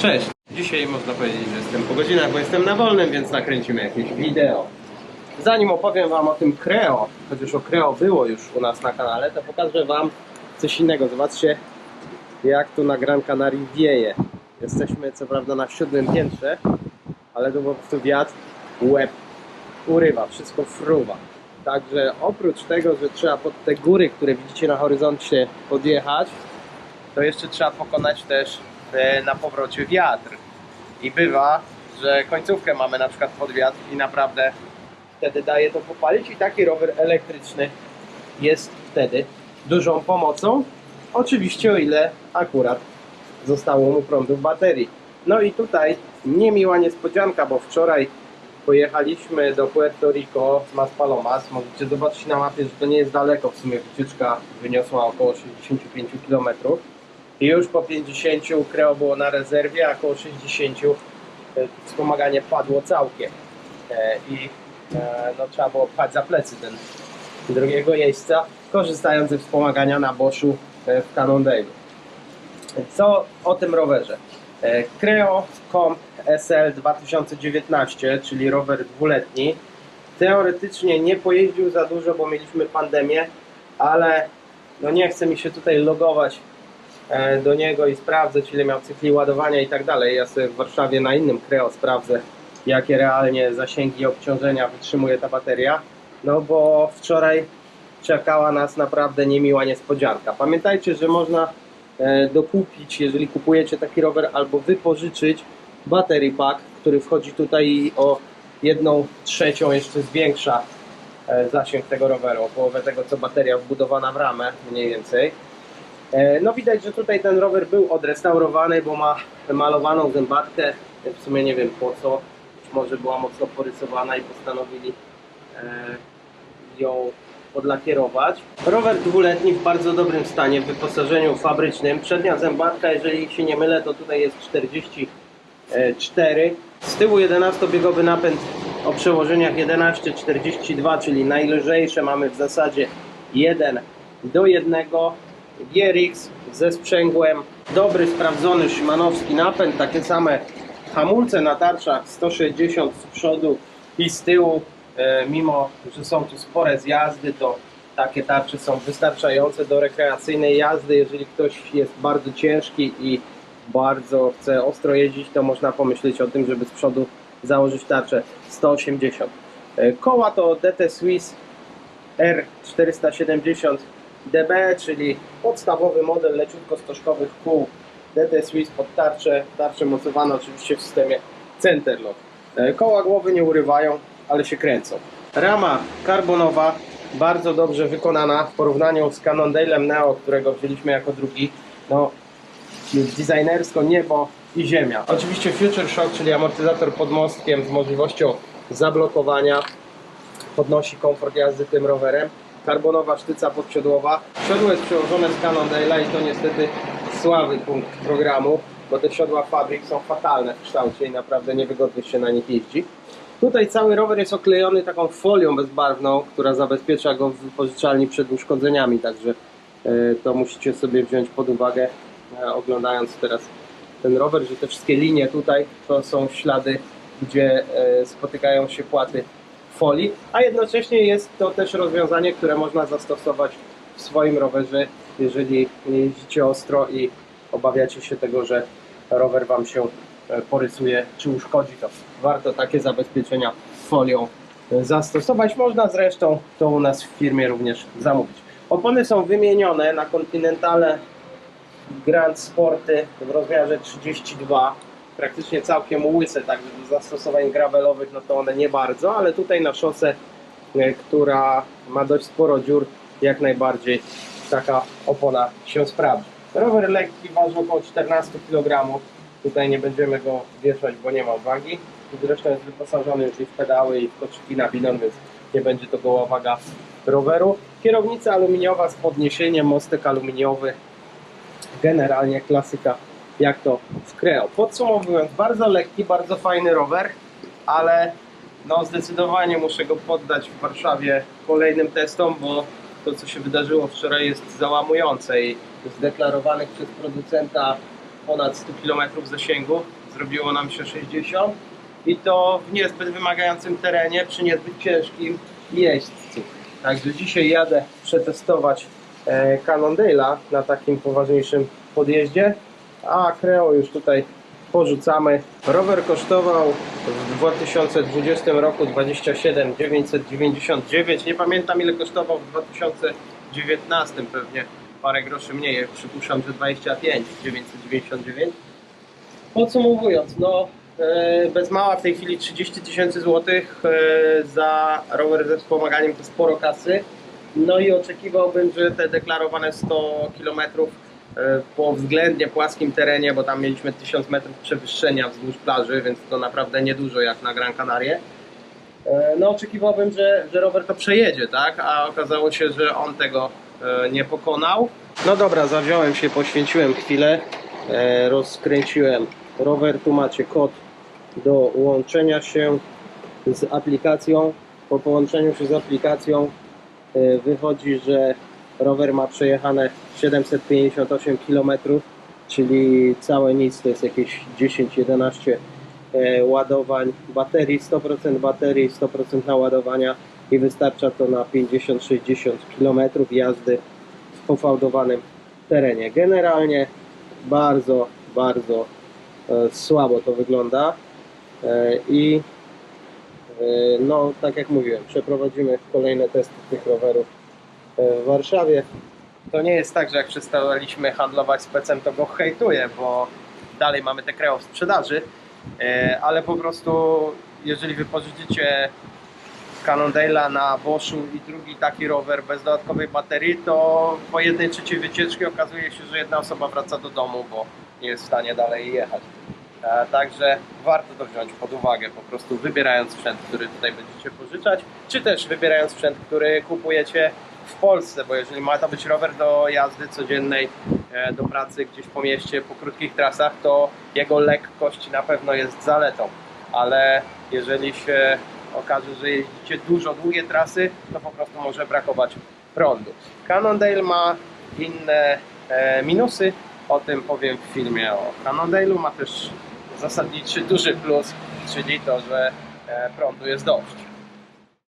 Cześć! Dzisiaj można powiedzieć, że jestem po godzinach, bo jestem na wolnym, więc nakręcimy jakieś wideo. Zanim opowiem Wam o tym Creo, chociaż o Creo było już u nas na kanale, to pokażę Wam coś innego. Zobaczcie, jak tu na Gran Canaria wieje. Jesteśmy co prawda na siódmym piętrze, ale to po prostu wiatr, łeb urywa, wszystko fruwa. Także oprócz tego, że trzeba pod te góry, które widzicie na horyzoncie podjechać, to jeszcze trzeba pokonać też na powrocie wiatr. I bywa, że końcówkę mamy na przykład pod wiatr i naprawdę wtedy daje to popalić i taki rower elektryczny jest wtedy dużą pomocą. Oczywiście o ile akurat zostało mu prądu w baterii. No i tutaj niemiła niespodzianka, bo wczoraj pojechaliśmy do Puerto Rico z Maspalomas. Możecie zobaczyć na mapie, że to nie jest daleko. W sumie wycieczka wyniosła około 65 km. I już po 50 Creo było na rezerwie, a około 60 e, wspomaganie padło całkiem. E, I e, no, trzeba było pchać za plecy ten drugiego jeźdźca, korzystając ze wspomagania na Boschu w Cannondale. Co o tym rowerze? Creo Comp SL 2019, czyli rower dwuletni. Teoretycznie nie pojeździł za dużo, bo mieliśmy pandemię, ale no nie chce mi się tutaj logować do niego i sprawdzać ile miał cykli ładowania i tak dalej. Ja sobie w Warszawie na innym Creo sprawdzę jakie realnie zasięgi obciążenia wytrzymuje ta bateria. No bo wczoraj czekała nas naprawdę niemiła niespodzianka. Pamiętajcie, że można e, dokupić, jeżeli kupujecie taki rower, albo wypożyczyć battery pack, który wchodzi tutaj o jedną trzecią jeszcze zwiększa e, zasięg tego roweru, połowę tego co bateria wbudowana w ramę mniej więcej. E, No widać, że tutaj ten rower był odrestaurowany, bo ma malowaną zębatkę. W sumie nie wiem po co. Być może była mocno porysowana i postanowili e, ją podlakierować. Rower dwuletni w bardzo dobrym stanie, w wyposażeniu fabrycznym. Przednia zębatka, jeżeli się nie mylę, to tutaj jest 44. Z tyłu 11-biegowy napęd o przełożeniach 11-42, czyli najlżejsze mamy w zasadzie 1 do 1. GRX ze sprzęgłem, dobry, sprawdzony szymanowski napęd, takie same hamulce na tarczach 160 z przodu i z tyłu, e, mimo że są tu spore zjazdy, to takie tarcze są wystarczające do rekreacyjnej jazdy. Jeżeli ktoś jest bardzo ciężki i bardzo chce ostro jeździć, to można pomyśleć o tym, żeby z przodu założyć tarczę 180. E, Koła to DT Swiss R470 DB, czyli podstawowy model leciutko stożkowych kół DT Swiss pod tarczę, tarcze mocowane oczywiście w systemie Centerlock. E, Koła głowy nie urywają, ale się kręcą. Rama karbonowa, bardzo dobrze wykonana w porównaniu z Cannondale'em Neo, którego wzięliśmy jako drugi. No, designersko niebo i ziemia. Oczywiście Future Shock, czyli amortyzator pod mostkiem z możliwością zablokowania podnosi komfort jazdy tym rowerem. Karbonowa sztyca podsiodłowa. Siodło jest przełożone z Cannondale'a i to niestety słaby punkt programu, bo te siodła fabryk są fatalne w kształcie i naprawdę niewygodnie się na nich jeździ. Tutaj cały rower jest oklejony taką folią bezbarwną, która zabezpiecza go w wypożyczalni przed uszkodzeniami, także e, to musicie sobie wziąć pod uwagę, e, oglądając teraz ten rower, że te wszystkie linie tutaj to są ślady, gdzie e, spotykają się płaty folii, a jednocześnie jest to też rozwiązanie, które można zastosować w swoim rowerze, jeżeli jeździcie ostro i obawiacie się tego, że rower Wam się e, porysuje czy uszkodzi, to warto takie zabezpieczenia folią e, zastosować. Można zresztą to u nas w firmie również zamówić. Opony są wymienione na Continentale Grand Sporty w rozmiarze 32, praktycznie całkiem łyse, także do zastosowań gravelowych no to one nie bardzo, ale tutaj na szosę, e, która ma dość sporo dziur, jak najbardziej taka opona się sprawdzi. Rower lekki, waży około 14 kg, tutaj nie będziemy go wieszać, bo nie ma wagi. Zresztą jest wyposażony już i w pedały i w koczyki na binon, więc nie będzie to goła waga roweru. Kierownica aluminiowa z podniesieniem, mostek aluminiowy, generalnie klasyka jak to w Creo. Podsumowując, bardzo lekki, bardzo fajny rower, ale no zdecydowanie muszę go poddać w Warszawie kolejnym testom, bo to co się wydarzyło wczoraj jest załamujące i z deklarowanych przez producenta ponad 100 km zasięgu, zrobiło nam się 60 i to w niezbyt wymagającym terenie, przy niezbyt ciężkim jeźdźcu. Także dzisiaj jadę przetestować e, Cannondale'a na takim poważniejszym podjeździe, a Creo już tutaj porzucamy. Rower kosztował w 2020 roku 27 999. Nie pamiętam ile kosztował w 2019 pewnie parę groszy mniej, przypuszczam, że 25 999. Podsumowując, no e, bez mała w tej chwili 30 tysięcy złotych e, za rower ze wspomaganiem to sporo kasy. No i oczekiwałbym, że te deklarowane 100 km po względnie płaskim terenie, bo tam mieliśmy 1000 metrów przewyższenia wzdłuż plaży, więc to naprawdę niedużo jak na Gran Canaria. E, No oczekiwałbym, że, że rower to przejedzie, tak? A okazało się, że on tego e, nie pokonał. No dobra, zawziąłem się, poświęciłem chwilę, e, rozkręciłem rower. Tu macie kod do łączenia się z aplikacją. Po połączeniu się z aplikacją e, wychodzi, że rower ma przejechane 758 km, czyli całe nic to jest jakieś 10-11 e, ładowań baterii, 100% baterii, 100% naładowania i wystarcza to na 50-60 km jazdy w pofałdowanym terenie. Generalnie bardzo, bardzo e, słabo to wygląda e, i no tak jak mówiłem, przeprowadzimy kolejne testy tych rowerów w Warszawie. To nie jest tak, że jak przestaliśmy handlować z pecem, to go hejtuję, bo dalej mamy te Creo w sprzedaży, E, ale po prostu jeżeli wypożyczycie Cannondale'a na Boschu i drugi taki rower bez dodatkowej baterii, to po jednej trzeciej wycieczki okazuje się, że jedna osoba wraca do domu, bo nie jest w stanie dalej jechać. E, Także warto to wziąć pod uwagę, po prostu wybierając sprzęt, który tutaj będziecie pożyczać, czy też wybierając sprzęt, który kupujecie w Polsce, bo jeżeli ma to być rower do jazdy codziennej, e, do pracy gdzieś po mieście, po krótkich trasach, to jego lekkość na pewno jest zaletą, ale jeżeli się okaże, że jeździcie dużo długie trasy, to po prostu może brakować prądu. Cannondale ma inne e, minusy, o tym powiem w filmie o Cannondale'u. Ma też zasadniczy duży plus, czyli to, że e, prądu jest dość.